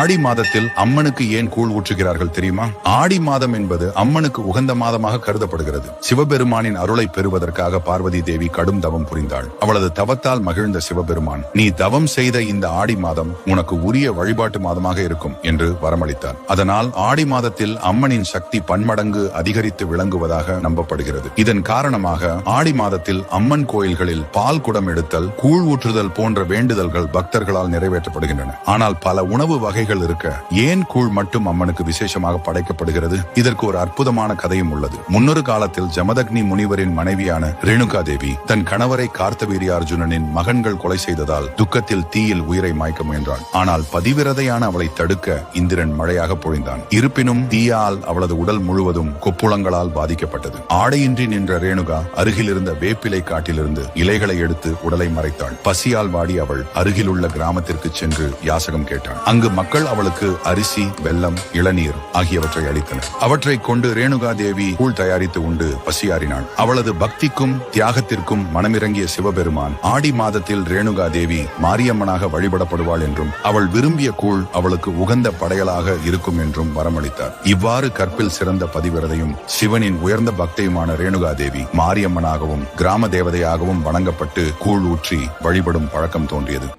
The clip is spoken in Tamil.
ஆடி மாதத்தில் அம்மனுக்கு ஏன் கூழ் ஊற்றுகிறார்கள் தெரியுமா? ஆடி மாதம் என்பது அம்மனுக்கு உகந்த மாதமாக கருதப்படுகிறது. சிவபெருமானின் அருளை பெறுவதற்காக பார்வதி தேவி கடும் தவம் புரிந்தாள். அவளது தவத்தால் மகிழ்ந்த சிவபெருமான் நீ தவம் செய்த இந்த ஆடி மாதம் உனக்கு உரிய வழிபாட்டு மாதமாக இருக்கும் என்று வரமளித்தார். அதனால் ஆடி மாதத்தில் அம்மனின் சக்தி பன்மடங்கு அதிகரித்து விளங்குவதாக நம்பப்படுகிறது. இதன் காரணமாக ஆடி மாதத்தில் அம்மன் கோயில்களில் பால் குடம் எடுத்தல் கூழ் ஊற்றுதல் போன்ற வேண்டுதல்கள் பக்தர்களால் நிறைவேற்றப்படுகின்றன. ஆனால் பல உணவு வகை வகைகள் இருக்க ஏன் கூழ் மட்டும் அம்மனுக்கு விசேஷமாக படைக்கப்படுகிறது? இதற்கு ஒரு அற்புதமான கதையும் உள்ளது. முன்னொரு காலத்தில் ஜமதக்னி முனிவரின் மனைவியான ரேணுகா தேவி தன் கணவரை கார்த்தவீரியார்ஜுனனின் மகன்கள் கொலை செய்ததால் துக்கத்தில் தீயில் உயிரை மாய்க்க முயன்றாள். ஆனால் பதிவிரதையான அவளை தடுக்க இந்திரன் மழையாக பொழிந்தான். இருப்பினும் தீயால் அவளது உடல் முழுவதும் கொப்புளங்களால் பாதிக்கப்பட்டது. ஆடையின்றி நின்ற ரேணுகா அருகில் இருந்த வேப்பிலை காட்டிலிருந்து இலைகளை எடுத்து உடலை மறைத்தாள். பசியால் வாடி அவள் அருகிலுள்ள கிராமத்திற்கு சென்று யாசகம் கேட்டாள். அங்கு மக்கள் மக்கள் அவளுக்கு அரிசி வெல்லம் இளநீர் ஆகியவற்றை அளித்தனர். அவற்றை கொண்டு ரேணுகா தேவி கூழ் தயாரித்து உண்டு பசியாறினாள். அவளது பக்திக்கும் தியாகத்திற்கும் மனமிறங்கிய சிவபெருமான் ஆடி மாதத்தில் ரேணுகா தேவி மாரியம்மனாக வழிபடப்படுவாள் என்றும் அவள் விரும்பிய கூழ் அவளுக்கு உகந்த படையலாக இருக்கும் என்றும் வரமளித்தார். இவ்வாறு கற்பில் சிறந்த பதிவிரதையும் சிவனின் உயர்ந்த பக்தியுமான ரேணுகா தேவி மாரியம்மனாகவும் கிராம தேவதையாகவும் வணங்கப்பட்டு கூழ் ஊற்றி வழிபடும் பழக்கம் தோன்றியது.